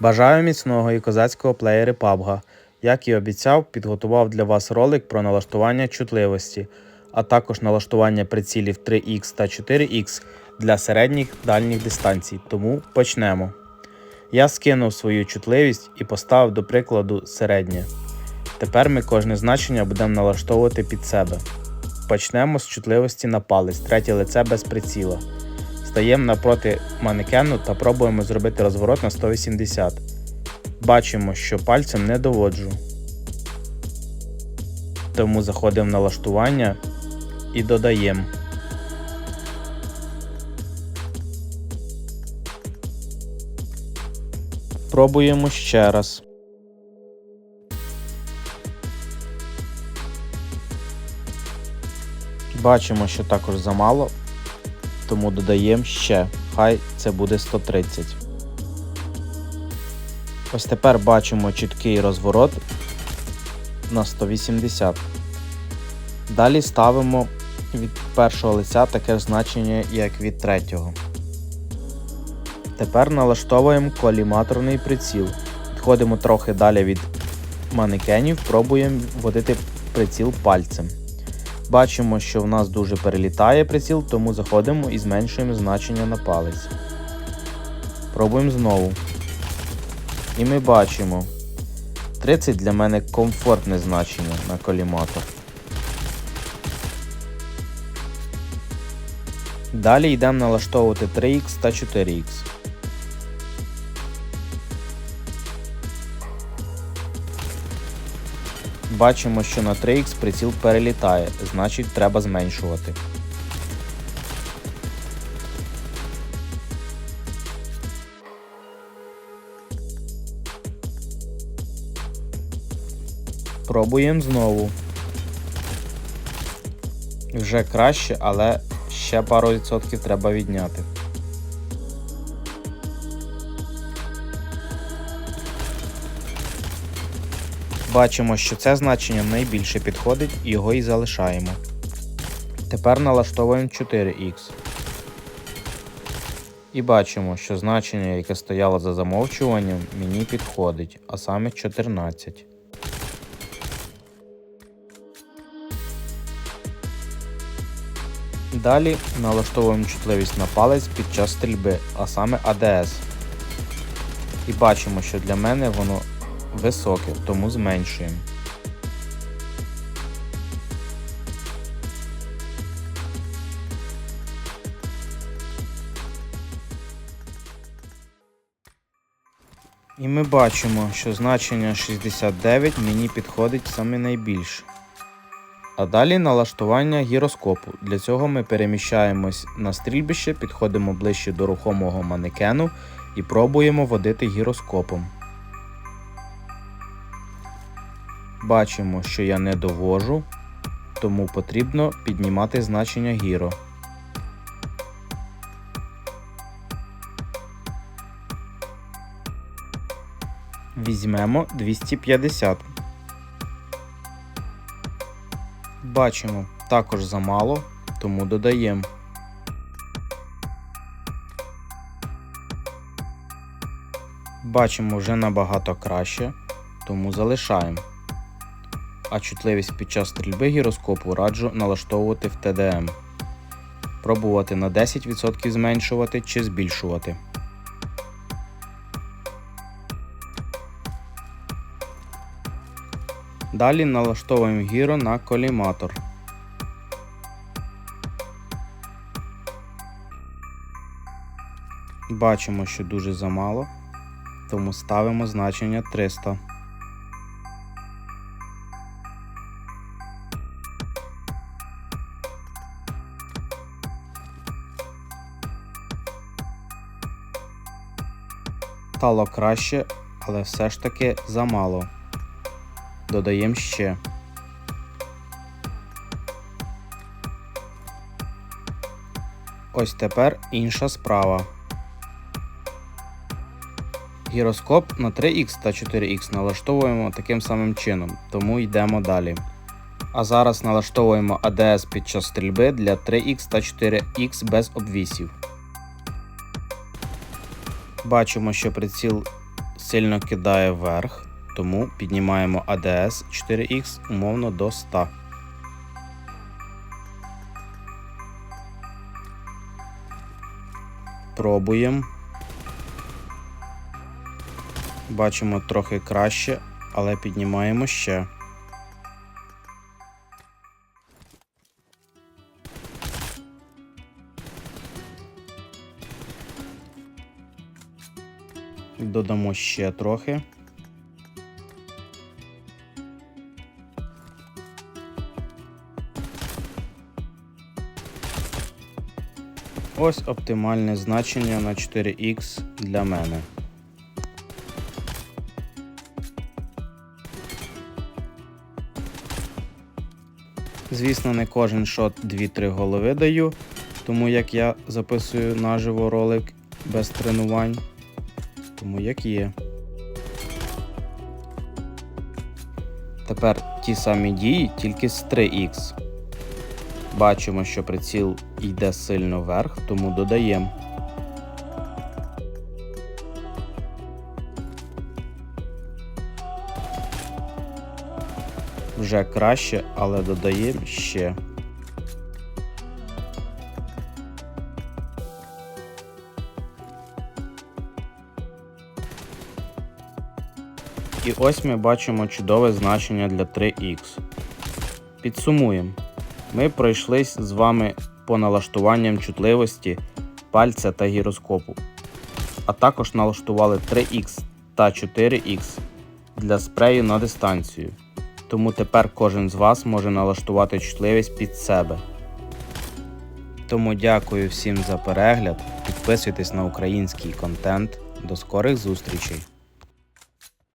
Бажаю міцного і козацького плеєри PUBG. Як і обіцяв, підготував для вас ролик про налаштування чутливості, а також налаштування прицілів 3X та 4X для середніх дальніх дистанцій. Тому почнемо. Я скинув свою чутливість і поставив до прикладу середнє. Тепер ми кожне значення будемо налаштовувати під себе. Почнемо з чутливості на палець, третє лице без приціла. Стаємо напроти манекену та пробуємо зробити розворот на 180. Бачимо, що пальцем не доводжу. Тому заходимо в налаштування і додаємо. Пробуємо ще раз. Бачимо, що також замало, тому додаємо ще. Хай це буде 130. Ось тепер бачимо чіткий розворот на 180. Далі ставимо від першого лиця таке значення, як від третього. Тепер налаштовуємо коліматорний приціл. Відходимо трохи далі від манекенів, пробуємо вводити приціл пальцем. Бачимо, що в нас дуже перелітає приціл, тому заходимо і зменшуємо значення на палець. Пробуємо знову. І ми бачимо 30 для мене комфортне значення на коліматор. Далі йдемо налаштовувати 3X та 4X. Бачимо, що на 3X приціл перелітає, значить треба зменшувати. Пробуємо знову. Вже краще, але ще пару відсотків треба відняти. Бачимо, що це значення найбільше підходить його і залишаємо. Тепер налаштовуємо 4х. І бачимо, що значення, яке стояло за замовчуванням, мені підходить, а саме 14. Далі налаштовуємо чутливість на палець під час стрільби, а саме ADS. І бачимо, що для мене воно високе, тому зменшуємо. І ми бачимо, що значення 69 мені підходить саме найбільше. А далі налаштування гіроскопу. Для цього ми переміщаємось на стрільбище, підходимо ближче до рухомого манекену і пробуємо водити гіроскопом. Бачимо, що я не довожу, тому потрібно піднімати значення гіро. Візьмемо 250. Бачимо, також замало, тому додаємо. Бачимо вже набагато краще, тому залишаємо. А чутливість під час стрільби гіроскопу раджу налаштовувати в TDM. Пробувати на 10% зменшувати чи збільшувати. Далі налаштовуємо гіро на коліматор. Бачимо, що дуже замало, тому ставимо значення 300. Стало краще, але все ж таки замало. Додаємо ще. Ось тепер інша справа. Гіроскоп на 3х та 4х налаштовуємо таким самим чином, тому йдемо далі. А зараз налаштовуємо ADS під час стрільби для 3х та 4х без обвісів. Бачимо, що приціл сильно кидає вверх, тому піднімаємо ADS 4X умовно до 100. Пробуємо. Бачимо трохи краще, але піднімаємо ще. Додамо ще трохи. Ось оптимальне значення на 4х для мене. Звісно, не кожен шот 2-3 голови даю, тому як я записую наживо ролик без тренувань. Тому як є. Тепер ті самі дії, тільки з 3х. Бачимо, що приціл йде сильно вверх, тому додаємо. Вже краще, але додаємо ще. І ось ми бачимо чудове значення для 3х. Підсумуємо. Ми пройшлись з вами по налаштуванням чутливості пальця та гіроскопу, а також налаштували 3х та 4х для спрею на дистанцію. Тому тепер кожен з вас може налаштувати чутливість під себе. Тому дякую всім за перегляд. Підписуйтесь на український контент. До скорих зустрічей!